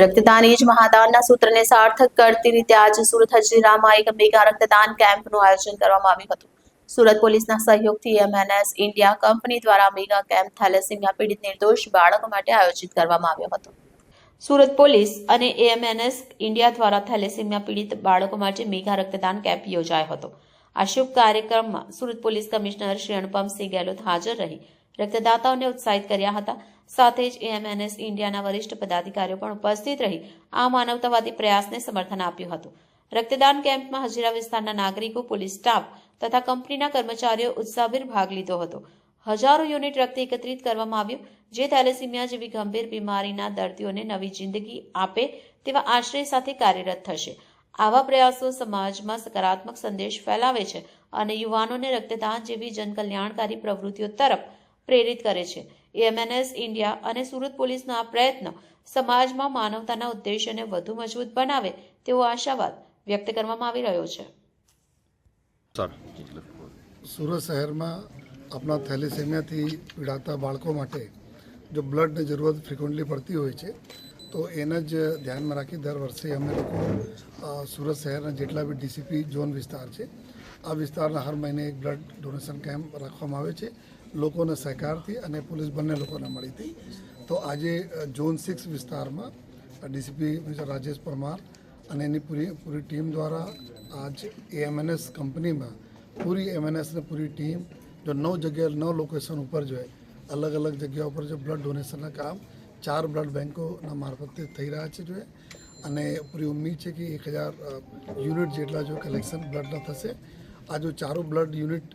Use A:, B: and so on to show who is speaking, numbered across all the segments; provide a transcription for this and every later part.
A: રક્તદાન એ જ મહાદાનના સૂત્રને સાર્થક કરતી રીતે આજે સુરત હજીરામાં એક મેગા રક્તદાન કેમ્પનું આયોજન કરવામાં આવ્યું હતું. સુરત પોલીસના સહયોગથી એમએનએસ ઇન્ડિયા કંપની દ્વારા મેગા કેમ્પ થેલેસીમિયા પીડિત નિર્દોષ બાળકો માટે આયોજિત કરવામાં આવ્યો હતો. સુરત પોલીસ અને એએમએનએસ ઇન્ડિયા દ્વારા થેલેસીમિયા પીડિત બાળકો માટે મેગા રક્તદાન કેમ્પ યોજાયો હતો. આ શુભ કાર્યક્રમમાં સુરત પોલીસ કમિશનર શ્રી અનુપમસિંહ ગેહલોત હાજર રહી રક્તદાતાઓને ઉત્સાહિત કર્યા હતા સાથે જ એએમએનએસ ઇન્ડિયાના વરિષ્ઠ પદાધિકારીઓ પણ ઉપસ્થિત રહી આ માનવતાવાદી પ્રયાસને સમર્થન આપ્યું હતું. રક્તદાન કેમ્પમાં હજીરા વિસ્તારના નાગરિકો, પોલીસ સ્ટાફ તથા કંપનીના કર્મચારીઓ ઉત્સાહભેર ભાગ લીધો હતો. હજારો યુનિટ રક્ત એકત્રિત કરવામાં આવ્યું, જે થેલેસીમિયા જેવી ગંભીર બીમારીના દર્દીઓને નવી જિંદગી આપે તેવા આશ્રય સાથે કાર્યરત થશે. આવા પ્રયાસો સમાજમાં સકારાત્મક સંદેશ ફેલાવે છે અને યુવાનોને રક્તદાન જેવી જનકલ્યાણકારી પ્રવૃત્તિઓ તરફ પ્રેરિત કરે છે. એમએનએસ ઇન્ડિયા અને સુરત પોલીસનો આ પ્રયત્ન સમાજમાં માનવતાના ઉદ્દેશ્યને વધુ મજબૂત બનાવે તેવો આશાવાદ વ્યક્ત કરવામાં આવી રહ્યો છે.
B: સુરત શહેરમાં આપણા થેલેસેમિયાથી પીડાતા બાળકો માટે જો બ્લડની જરૂરત ફ્રિકવન્ટલી પડતી હોય છે તો એને જ ધ્યાનમાં રાખી દર વર્ષે અમે લોકો સુરત શહેરના જેટલા બી ડીસીપી ઝોન વિસ્તાર છે, આ વિસ્તારના હર મહિને એક બ્લડ ડોનેશન કેમ્પ રાખવામાં આવે છે, લોકોના સહકારથી અને પોલીસ બંને લોકોને મળીથી. તો આજે ઝોન સિક્સ વિસ્તારમાં ડીસીપી મિસ્ટર રાજેશ પરમાર અને એની પૂરી પૂરી ટીમ દ્વારા આજ એએમએનએસ કંપનીમાં પૂરી એમએનએસની પૂરી ટીમ, જો નવ જગ્યાએ નવ લોકેશન ઉપર જો અલગ અલગ જગ્યા ઉપર જે બ્લડ ડોનેશનના કામ ચાર બ્લડ બેન્કોના મારફતે થઈ રહ્યા છે જોઈએ અને પૂરી ઉમ્મીદ છે કે એક હજાર યુનિટ જેટલા જો કલેક્શન બ્લડના થશે. આ જો ચારો બ્લડ યુનિટ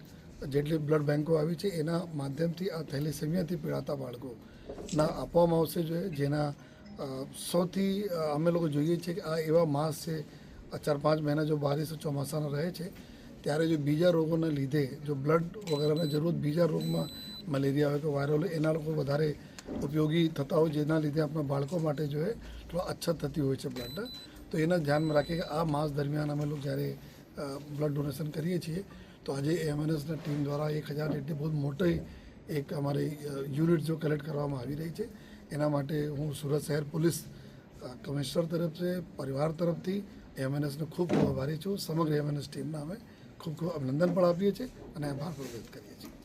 B: જેટલી બ્લડ બેન્કો આવી છે, એના માધ્યમથી આ થેલેસેમિયાથી પીડાતા બાળકોના આપવામાં આવશે જોઈએ જેના સૌથી અમે લોકો જોઈએ છીએ કે આ એવા માસ છે ચાર પાંચ મહિના જો બારિશ ચોમાસાના રહે છે, ત્યારે જો બીજા રોગોને લીધે જો બ્લડ વગેરેને જરૂર બીજા રોગમાં મલેરિયા હોય કે વાયરલ હોય, એના લોકો વધારે ઉપયોગી થતા હોય જેના લીધે આપણા બાળકો માટે જો એ થોડા અછત થતી હોય છે બ્લડ તો એના ધ્યાનમાં રાખીએ કે આ માસ દરમિયાન અમે લોકો જ્યારે બ્લડ ડોનેશન કરીએ છીએ, તો આજે એમએનએસના ટીમ દ્વારા એક હજાર જેટલી બહુ મોટી એક અમારી યુનિટ જો કલેક્ટ કરવામાં આવી રહી છે. એના માટે હું સુરત શહેર પોલીસ કમિશનર તરફથી પરિવાર તરફથી એમએનએસને ખૂબ ખૂબ આભારી છું. સમગ્ર એમએનએસ ટીમના અમે ખૂબ ખૂબ અભિનંદન પણ આપીએ છીએ અને આભાર પણ વ્યક્ત કરીએ છીએ.